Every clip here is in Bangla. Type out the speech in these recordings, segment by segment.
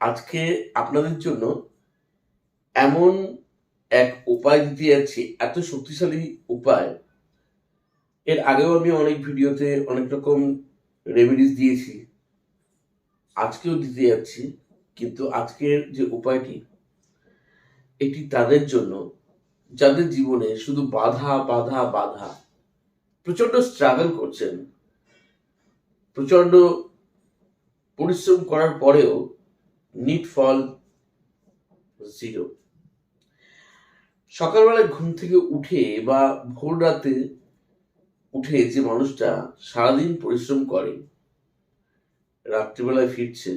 আজকে আপনাদের জন্য এমন এক উপায় দিতে যাচ্ছি, এত শক্তিশালী উপায়। এর আগেও আমি অনেক ভিডিওতে অনেক রকম রেমেডিস দিয়েছি, আজকেও দিতে যাচ্ছি, কিন্তু আজকের যে উপায়টি, এটি তাদের জন্য, যাদের জীবনে শুধু বাধা বাধা বাধা প্রচণ্ড স্ট্রাগল করছেন প্রচণ্ড পরিশ্রম করার পরেও নিট ফল জিরো সকালবেলায় ঘুম থেকে উঠে বা ভোর রাতে উঠে যে মানুষটা সারাদিন পরিশ্রম করে, রাত্রিবেলায় ফিরছে,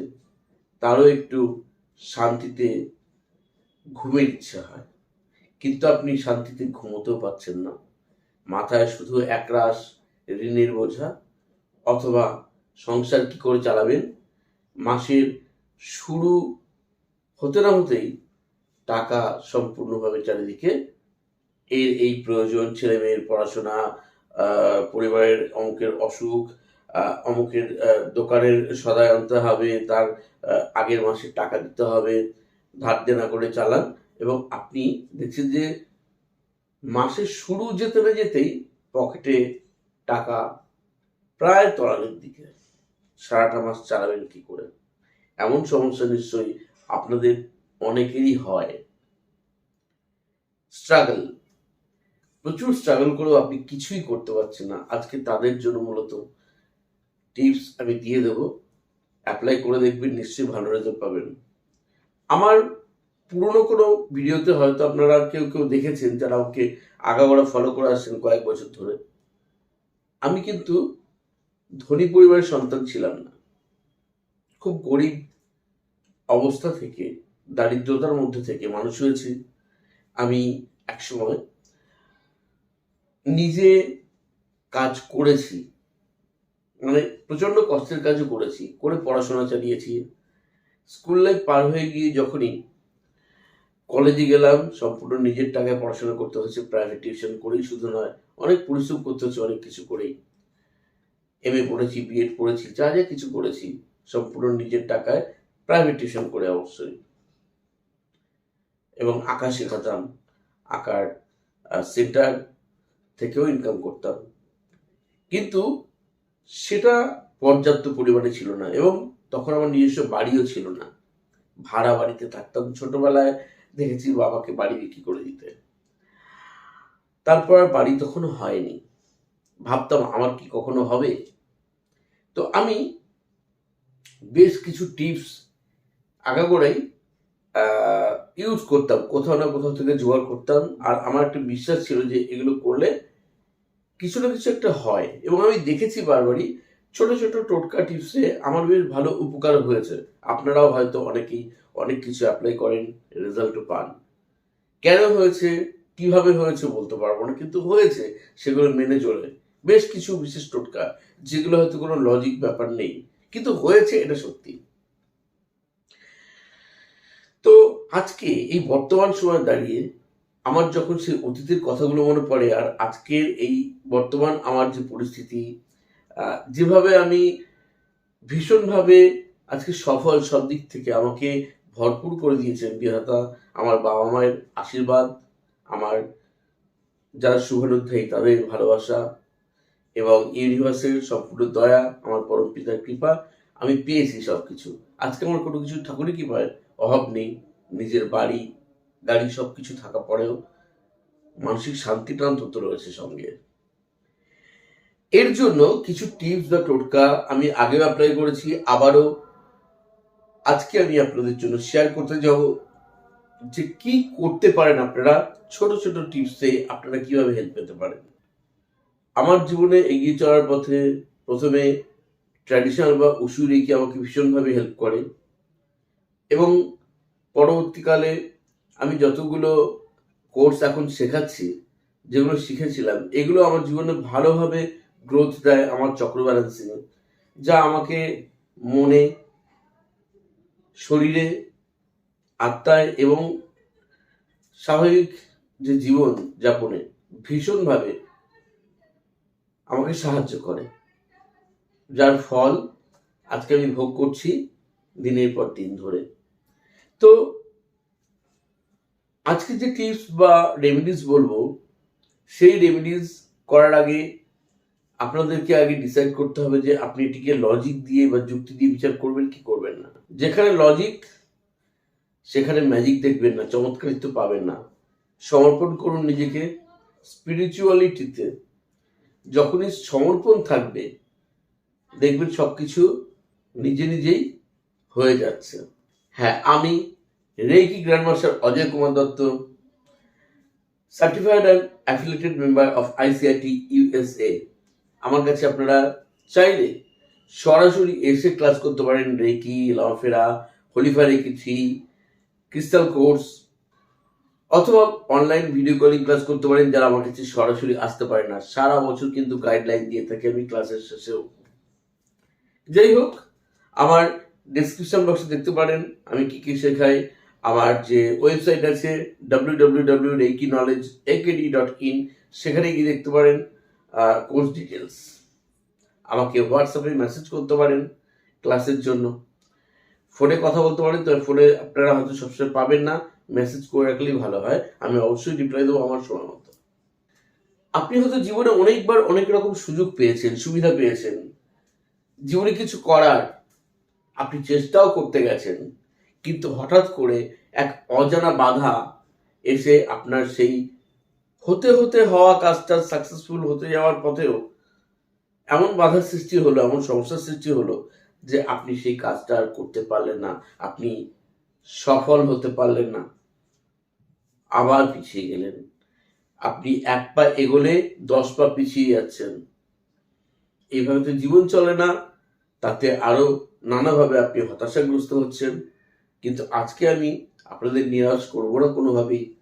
তারও একটু শান্তিতে ঘুমের ইচ্ছা হয়। কিন্তু আপনি শান্তিতে ঘুমোতেও পাচ্ছেন না। মাথায় শুধু একরাশ ঋণের বোঝা, অথবা সংসার কি করে চালাবেন? মাসের শুরু হতে না হতেই টাকা সম্পূর্ণভাবে চারিদিকে এর এই প্রয়োজন, ছেলে মেয়ের পড়াশোনা পরিবারের অমুকের অসুখ অমুকের দোকানের সদায় আনতে হবে, তার আগের মাসে টাকা দিতে হবে, ধার দেনা করে চালান এবং আপনি দেখছেন যে মাসের শুরু যেতে না যেতেই পকেটে টাকা প্রায় তলানির দিকে। সারাটা মাস চালাবেন কি করে? এমন সমস্যা নিশ্চয়ই আপনাদের অনেকেরই হয়। স্ট্রাগল প্রচুর স্ট্রাগল করেও আপনি কিছুই করতে পারছেন না। আজকে তাদের জন্য মূলত টিপস আমি দিয়ে দেব। অ্যাপ্লাই করে দেখবেন, নিশ্চয়ই ভালো রেজাল্ট পাবেন। আমার পুরনো কোনো ভিডিওতে হয়তো আপনারা কেউ কেউ দেখেছেন, যারা ওকে আগাগোড়া ফলো করে আসছেন কয়েক বছর ধরে। আমি কিন্তু ধনী পরিবারের সন্তান ছিলাম না। খুব গরিব অবস্থা থেকে, দারিদ্রতার মধ্যে থেকে মানুষ হয়েছি। আমি একসময় নিজে কাজ করেছি মানে প্রচণ্ড কষ্টের কাজও করেছি, করে পড়াশোনা চালিয়েছি। স্কুল লাইফ পার হয়ে গিয়ে যখনই কলেজে গেলাম, সম্পূর্ণ নিজের টাকায় পড়াশোনা করতে হয়েছে প্রাইভেট টিউশন করেই শুধু নয়, অনেক পরিশ্রম করতে হচ্ছে, অনেক কিছু করেই। এম এ পড়েছি বিএড পড়েছি, যা যা কিছু করেছি। সম্পূর্ণ নিজের টাকায় প্রাইভেট টিউশন করে অবশ্যই। এবং আঁকা শেখাতাম আঁকার সেন্টার থেকেও ইনকাম করতাম কিন্তু সেটা পর্যাপ্ত পরিমাণে ছিল না এবং তখন আমার নিজস্ব বাড়িও ছিল না। ভাড়া বাড়িতে থাকতাম ছোটবেলায়, দেখেছি বাবাকে বাড়ি বিক্রি করে দিতে। তারপর বাড়ি তখন হয়নি। ভাবতাম, আমার কি কখনো হবে? তো আমি বেশ কিছু টিপস আগাগোড়াই ইউজ করতাম। কোথাও না কোথাও থেকে জোগাড় করতাম। আর আমার একটা বিশ্বাস ছিল যে এগুলো করলে কিছু না কিছু একটা হয়। এবং আমি দেখেছি বারবারই ছোট ছোট টোটকা টিপসে আমার বেশ ভালো উপকার হয়েছে। আপনারাও হয়তো অনেকেই অনেক কিছু অ্যাপ্লাই করেন রেজাল্টও পান। কেন হয়েছে? কীভাবে হয়েছে বলতে পারব না, কিন্তু হয়েছে। সেগুলো মেনে চলে। বেশ কিছু বিশেষ টোটকা, যেগুলো হয়তো কোনো লজিক ব্যাপার নেই। কিন্তু হয়েছে এটা সত্যি। তো আজকে এই বর্তমান সময় দাঁড়িয়ে আমার যখন সেই অতীতের কথাগুলো মনে পড়ে আর আজকের এই বর্তমান আমার যে পরিস্থিতি যেভাবে আমি ভীষণভাবে আজকে সফল সব দিক থেকে আমাকে ভরপুর করে দিয়েছেন বিধাতা, আমার বাবা মায়ের আশীর্বাদ, আমার যারা শুভানুধ্যায়ী তাদের ভালোবাসা এবং ইউনিভার্সের সম্পূর্ণ দয়া, আমার পরম পিতার কৃপা, আমি পেয়েছি সব কিছু আজকে আমার কোনো কিছু ঠাকুরই কৃপায় অভাব নেই। নিজের বাড়ি, গাড়ি সব কিছু থাকা পরেও মানসিক শান্তিটা অন্তত রয়েছে সঙ্গে। এর জন্য কিছু টিপস বা টোটকা আমি আগেও অ্যাপ্লাই করেছি, আবারও আজকে আমি আপনাদের জন্য শেয়ার করতে যাব যে কি করতে পারেন আপনারা, ছোট ছোট টিপসে আপনারা কীভাবে হেল্প পেতে পারেন। আমার জীবনে এগিয়ে চলার পথে প্রথমে ট্র্যাডিশনাল বা উসু রেকি আমাকে ভীষণভাবে হেল্প করে। এবং পরবর্তীকালে আমি যতগুলো কোর্স এখন শেখাচ্ছি, যেগুলো শিখেছিলাম, এগুলো আমার জীবনে ভালোভাবে গ্রোথ দেয় আমার চক্র ব্যালেন্সিং যা আমাকে মনে, শরীরে, আত্মায় এবং স্বাভাবিক যে জীবন যাপনে ভীষণভাবে আমাকে সাহায্য করে। যার ফল আজকে আমি ভোগ করছি দিনের পর দিন ধরে। তো আজকে যে টিপস বা রেমেডিস বলব, সেই রেমেডিস করার আগে আপনাদেরকে আগে ডিসাইড করতে হবে যে আপনি এটিকে লজিক দিয়ে বা যুক্তি দিয়ে বিচার করবেন কি করবেন না। যেখানে লজিক সেখানে ম্যাজিক দেখবেন না, চমৎকারিত্ব পাবেন না। সমর্পণ করুন নিজেকে স্পিরিচুয়ালিটিতে যখনই সমর্পণ থাকবে, দেখবেন সবকিছু নিজে নিজেই হয়ে যাচ্ছে। হ্যাঁ আমি reiki grandmaster Ajay Kumar Dutta certified and affiliated member of ICIT USA আমার কাছে আপনারা চাইলে সরাসরি এসে ক্লাস করতে পারেন রেকি লফেরা হলিফা রেকি থ্রি ক্রিস্টাল কোর্স অথবা অনলাইন ভিডিও কলিং ক্লাস করতে পারেন যারা আমার কাছে সরাসরি আসতে পারে না। সারা বছর কিন্তু গাইডলাইন দিয়ে থাকি, আমি ক্লাসের শেষেও। যাই হোক, আমার ডিসক্রিপশন বক্সে দেখতে পারেন, আমি কি কি শেখাই। আমার যে ওয়েবসাইট আছে ডাব্লিউ নলেজ ডট সেখানে গিয়ে দেখতে পারেন কোর্স ডিটেলস আমাকে হোয়াটসঅ্যাপে মেসেজ করতে পারেন ক্লাসের জন্য। ফোনে কথা বলতে পারেন তো ফোনে আপনারা হয়তো সবসময় পাবেন না। মেসেজ করে রাখলেই ভালো হয়। আমি অবশ্যই রিপ্লাই দেবো আমার সময় মতো। আপনি হয়তো জীবনে অনেকবার অনেক রকম সুযোগ পেয়েছেন, সুবিধা পেয়েছেন। জীবনে কিছু করার আপনি চেষ্টাও করতে গেছেন, কিন্তু হঠাৎ করে এক অজানা বাধা এসে আপনার সেই হতে হতে হওয়া কাজটা সাকসেসফুল হতে যাওয়ার পথেও এমন বাধার সৃষ্টি হলো, এমন সমস্যার সৃষ্টি হলো যে আপনি সেই কাজটা আর করতে পারলেন না, আপনি সফল হতে পারলেন না, আবার পিছিয়ে গেলেন। আপনি এক পা এগোলে দশ পা পিছিয়ে যাচ্ছেন। এইভাবে তো জীবন চলে না, তাতে আরও নানাভাবে আপনি হতাশাগ্রস্ত হচ্ছেন। কিন্তু আজকে আমি আপনাদের নিরাশ করব না কোনোভাবেই।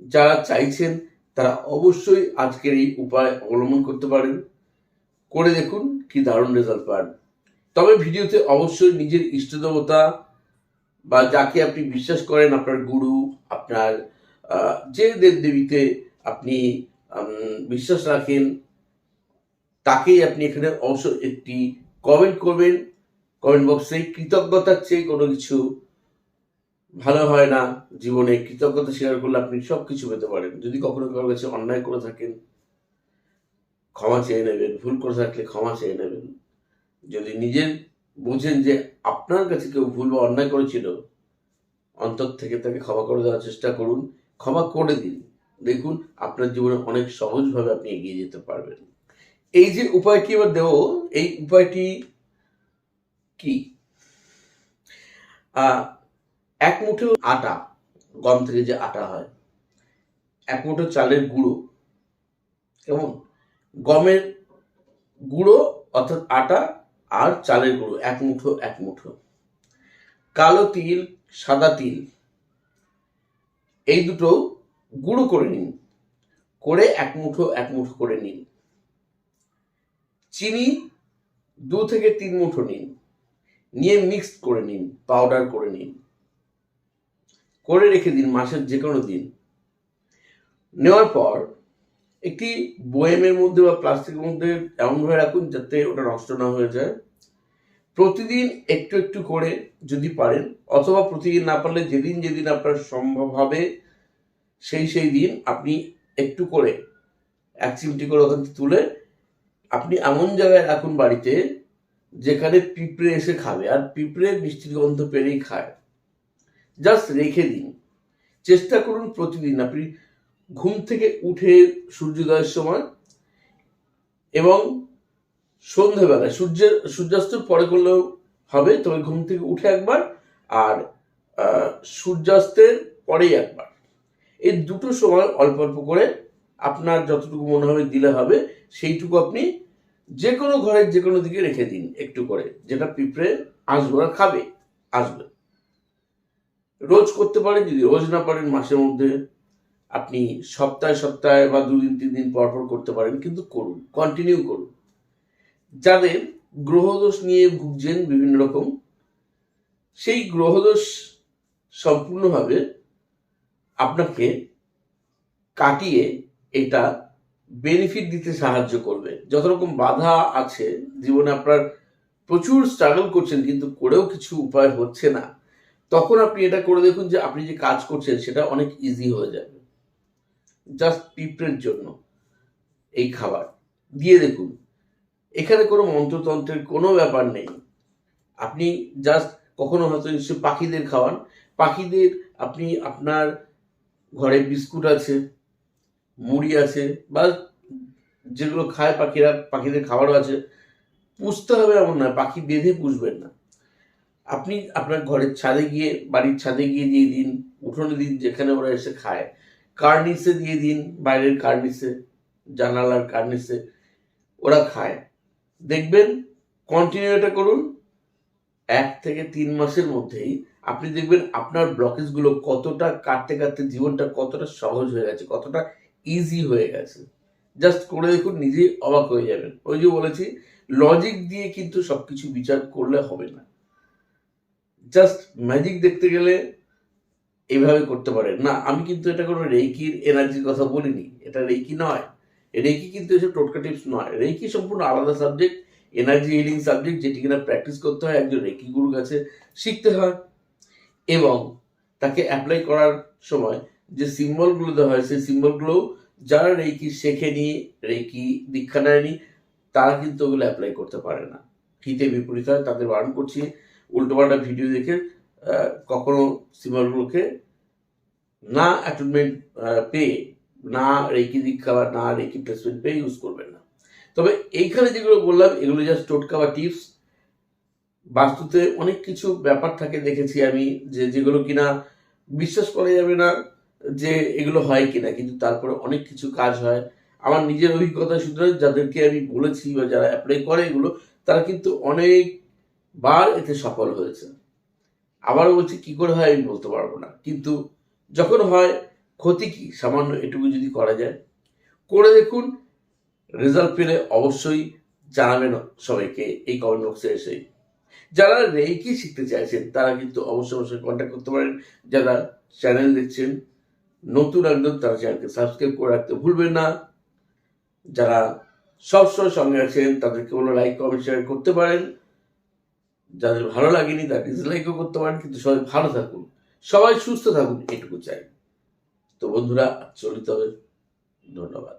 যারা চাইছেন, তারা অবশ্যই আজকের এই উপায় অবলম্বন করতে পারেন। করে দেখুন কি দারুণ রেজাল্ট পান। তবে ভিডিওতে অবশ্যই নিজের ইষ্ট দেবতা বা যাকে আপনি বিশ্বাস করেন, আপনার গুরু, আপনার যে দেব দেবীতে আপনি বিশ্বাস রাখেন, তাকেই আপনি এখানে অবশ্য একটি কমেন্ট করবেন। কমেন্ট বক্সে কৃতজ্ঞতার চেয়ে কোনো কিছু ভালো হয় না। জীবনে কৃতজ্ঞতা শেয়ার করলে আপনি সব কিছু পেতে পারেন। যদি কখনো কারোর কাছে অন্যায় করে থাকেন, ক্ষমা চেয়ে নেবেন। ভুল করে থাকলে ক্ষমা চেয়ে নেবেন। যদি নিজের বুঝেন যে আপনার কাছে কেউ ভুল বা অন্যায় করেছিল, অন্তর থেকে তাকে ক্ষমা করে দেওয়ার চেষ্টা করুন, ক্ষমা করে দিন। দেখুন, আপনার জীবনে অনেক সহজভাবে আপনি এগিয়ে যেতে পারবেন। এই যে উপায়টি এবার দেব, এই উপায়টি কি? এক মুঠো আটা, গম থেকে যে আটা হয়, এক মুঠো চালের গুঁড়ো, কেমন? গমের গুঁড়ো অর্থাৎ আটা আর চালের গুঁড়ো, এক মুঠো এক মুঠো। কালো তিল, সাদা তিল, এই দুটো গুঁড়ো করে নিন। করে এক মুঠো এক মুঠো করে নিন। চিনি দু থেকে তিন মুঠো নিন। নিয়ে মিক্সড করে নিন পাউডার করে নিন। করে রেখে দিন মাসের যে কোনো দিন। নেওয়ার পর একটি বয়েমের মধ্যে বা প্লাস্টিকের মধ্যে এমনভাবে রাখুন যাতে ওটা নষ্ট না হয়ে যায়। প্রতিদিন একটু একটু করে যদি পারেন, অথবা প্রতিদিন না পারলে যেদিন যেদিন আপনার সম্ভব হবে, সেই সেই দিন আপনি একটু করে এক চিমটি করে ওখান থেকে তুলে আপনি এমন জায়গায় রাখুন বাড়িতে যেখানে পিঁপড়ে এসে খাবে, আর পিঁপড়ে মিষ্টির গন্ধ পেরেই খায়। জাস্ট রেখে দিন। চেষ্টা করুন প্রতিদিন আপনি ঘুম থেকে উঠে সূর্যোদয়ের সময় এবং সন্ধ্যেবেলায় সূর্যের সূর্যাস্তের পরে করলেও হবে, তবে ঘুম থেকে উঠে একবার আর সূর্যাস্তের পরেই একবার। এই দুটো সময় অল্প অল্প করে আপনার যতটুকু মনে হবে দিলে হবে, সেইটুকু আপনি যে কোনো ঘরের যে কোনো দিকে রেখে দিন একটু করে, যেটা পিঁপড়ে আসবে আর খাবে, আসবে। রোজ করতে পারেন, যদি রোজ না পারেন মাসের মধ্যে আপনি সপ্তাহে সপ্তাহে বা দুদিন তিন দিন পর পর করতে পারেন, কিন্তু করুন কন্টিনিউ করুন। যাদের গ্রহদোষ নিয়ে ভুগছেন বিভিন্ন রকম, সেই গ্রহদোষ সম্পূর্ণভাবে আপনাকে কাটিয়ে এটা বেনিফিট দিতে সাহায্য করবে। যত রকম বাধা আছে, জীবনে আপনার প্রচুর স্ট্রাগল করছেন, কিন্তু করেও কিছু উপায় হচ্ছে না, তখন আপনি এটা করে দেখুন যে আপনি যে কাজ করছেন, সেটা অনেক ইজি হয়ে যাবে। জাস্ট পিঁপড়ের জন্য এই খাবার। দিয়ে দেখুন, এখানে কোনো মন্ত্রতন্ত্রের কোনো ব্যাপার নেই। আপনি জাস্ট কখনো হয়তো নিশ্চয়ই পাখিদের খাওয়ান। পাখিদের আপনি আপনার ঘরে বিস্কুট আছে, মুড়ি আছে, বা যেগুলো খায় পাখিরা, পাখিদের খাবারও আছে। পুষতে হবে এমন নয়, পাখি বেঁধে পুষবেন না। আপনি আপনার ঘরের ছাদে গিয়ে, বাড়ির ছাদে গিয়ে দিয়ে দিন, উঠোনে দিন, যেখানে ওরা এসে খায়। কার্নিসে দিয়ে দিন, বাইরের কার্নিসে, জানালার কার্নিসে, ওরা খায়। দেখবেন কন্টিনিউ এটা করুন, এক থেকে তিন মাসের মধ্যেই আপনি দেখবেন আপনার ব্লকেজগুলো কতটা কাটতে কাটতে জীবনটা কতটা সহজ হয়ে গেছে, কতটা ইজি হয়ে গেছে। জাস্ট করে দেখুন, নিজেই অবাক হয়ে যাবেন। ওই যে বলেছি লজিক দিয়ে কিন্তু সবকিছু বিচার করলে হবে না। জাস্ট ম্যাজিক দেখতে গেলে এইভাবে করতে পারেন। না, আমি কিন্তু এটা কোনো রেইকির এনার্জির কথা বলিনি। এটা রেইকি নয়। রেইকি কিন্তু এসব টোটকা টিপস নয়। রেইকি সম্পূর্ণ আলাদা সাবজেক্ট এনার্জি হিলিং সাবজেক্ট যেটি কিনা প্র্যাকটিস করতে হয়, একজন রেকি গুরুর কাছে শিখতে হয়। এবং তাকে অ্যাপ্লাই করার সময় যে সিম্বলগুলো দেওয়া হয়, সেই সিম্বলগুলো যারা রেকি শেখেনি রেকি দীক্ষা নেয়নি, তারা কিন্তু ওগুলো অ্যাপ্লাই করতে পারে না। হিতে বিপরীত হয়, তাদের বারণ করছি। উল্টোপাল্টা ভিডিও দেখে কখনো সিম্বলগুলোকে না অ্যাটেনমেন্ট পেয়ে, না রেকি দীক্ষা বা না রেকি প্লেসমেন্ট পেয়ে ইউজ করবেন না। তবে এইখানে যেগুলো বললাম, এগুলো জাস্ট টোটকা বা টিপস বাস্তুতে অনেক কিছু ব্যাপার থাকে, দেখেছি আমি, যে যেগুলো কিনা বিশ্বাস করা যাবে না যে এগুলো হয় কিনা, কিন্তু তারপরে অনেক কিছু কাজ হয়। আমার নিজের অভিজ্ঞতা সূত্রে যাদেরকে আমি বলেছি বা যারা অ্যাপ্লাই করে এগুলো, তারা কিন্তু অনেকবার এতে সফল হয়েছে। আবারও বলছি, কি করে হয় আমি বলতে পারব না। কিন্তু যখন হয়, ক্ষতি কি? সামান্য এটুকু যদি করা যায়। করে দেখুন রেজাল্ট পেলে অবশ্যই জানাবেন সবাইকে এই কমেন্ট বক্সে এসে। যারা রেকি শিখতে চাইছেন, তারা কিন্তু অবশ্যই অবশ্যই কন্ট্যাক্ট করতে পারেন। যারা চ্যানেল দেখছেন, নতুন একদম, তারা চ্যানেলকে সাবস্ক্রাইব করে রাখতে ভুলবেন না। যারা সবসময় সঙ্গে আছেন, তাদেরকে বলো লাইক কমেন্ট শেয়ার করতে পারেন। যাদের ভালো লাগেনি তার ডিসলাইকও করতে পারেন, কিন্তু সবাই ভালো থাকুন। সবাই সুস্থ থাকুন, এটুকু চাই। তো বন্ধুরা চলিত হবে ধন্যবাদ।